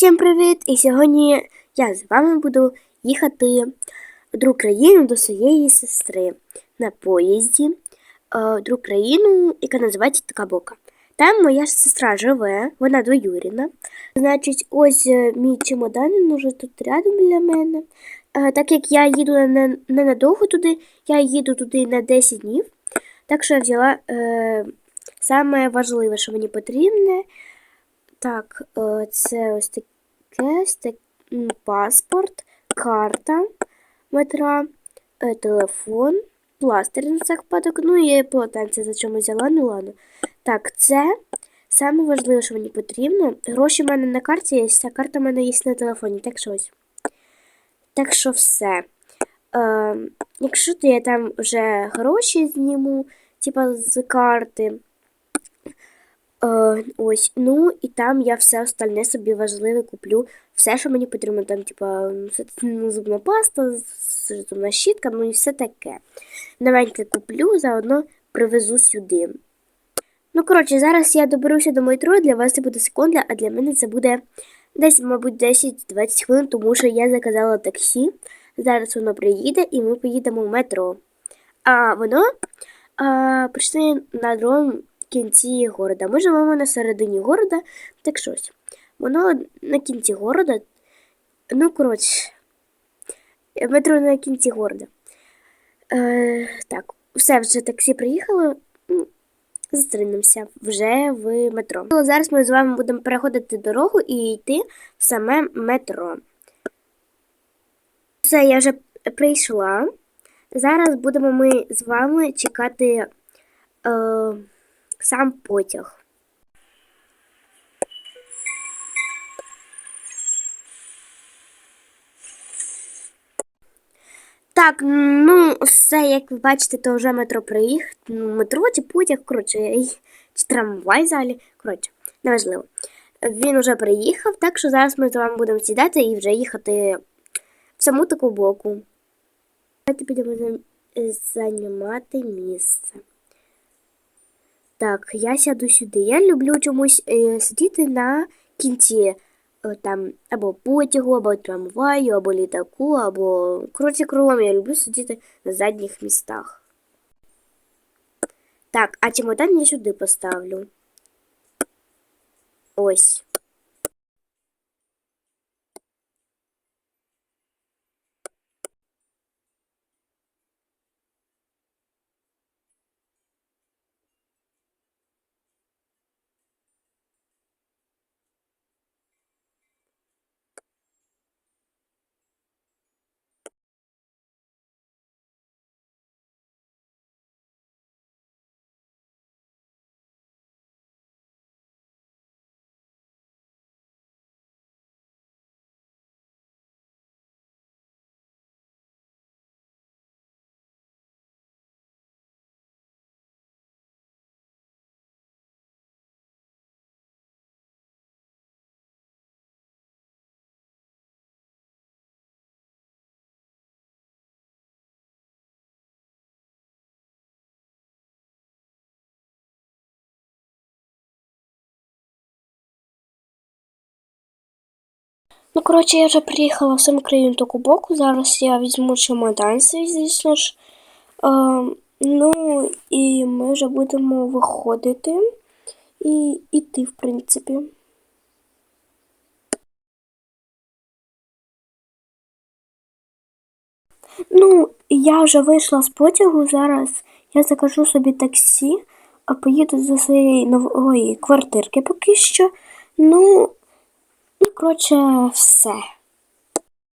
Всім привіт! І сьогодні я з вами буду їхати в другу країну до своєї сестри на поїзді е, в другу країну, яка називається Такабока. Там моя сестра живе, вона двоюрідна. Значить, ось е, мій чемодан, уже тут рядом біля мене. Е, Так як я їду не, не туди, я їду туди на 10 днів. Так що я взяла е, саме важливе, що мені потрібне. Так, це ось таке м, паспорт, карта метра, е, телефон, пластир на всяк випадок, ну і полотенце, за чому взяла, ну ладно. Так, це саме важливе, що мені потрібно. Гроші в мене на карті є, а карта в мене є на телефоні, так що ось. Так що все. Е, якщо то я там вже гроші зніму, типа з карти. Е, ось, ну і там я все остальне собі важливе куплю. Все, що мені потрібно, там, типа, зубна паста, зубна щітка, ну і все таке. Новеньке куплю, заодно привезу сюди. Ну, коротше, зараз я доберуся до метро, для вас це буде секунда, а для мене це буде десь, мабуть, 10-20 хвилин, тому що я заказала таксі. Зараз воно приїде і ми поїдемо в метро. А воно а, прийшли на другому кінці города. Ми живемо на середині города, так щось. Воно на кінці города. Ну, коротше, метро на кінці города. Е, так, все, вже таксі приїхало. Ну, Зустрінемося вже в метро. Ну, Зараз ми з вами будемо переходити дорогу і йти в саме метро. Все, я вже прийшла. Зараз будемо ми з вами чекати е, сам потяг. Так, ну все, як ви бачите, то вже метро приїхав. Ну, метро чи потяг, коротше, чи трамвай взагалі. Коротше, неважливо. Він вже приїхав, так що зараз ми з вами будемо сідати і вже їхати в саму таку боку. Давайте підемо займати місце. Так, я сяду сюди. Я люблю чомусь е, сидіти на кінці е, там або потягу, або трамваю, або літаку, або коротше кругом я люблю сидіти на задніх містах. Так, а чемодан я сюди поставлю. Ось. Ну, коротше, я вже приїхала в саму країну таку боку. Зараз я візьму чемодан свій, звісно ж. Е, ну, і ми вже будемо виходити і йти, в принципі. Ну, я вже вийшла з потягу. Зараз я закажу собі таксі, а поїду до своєї нової квартирки поки що. Ну, ну коротше, все.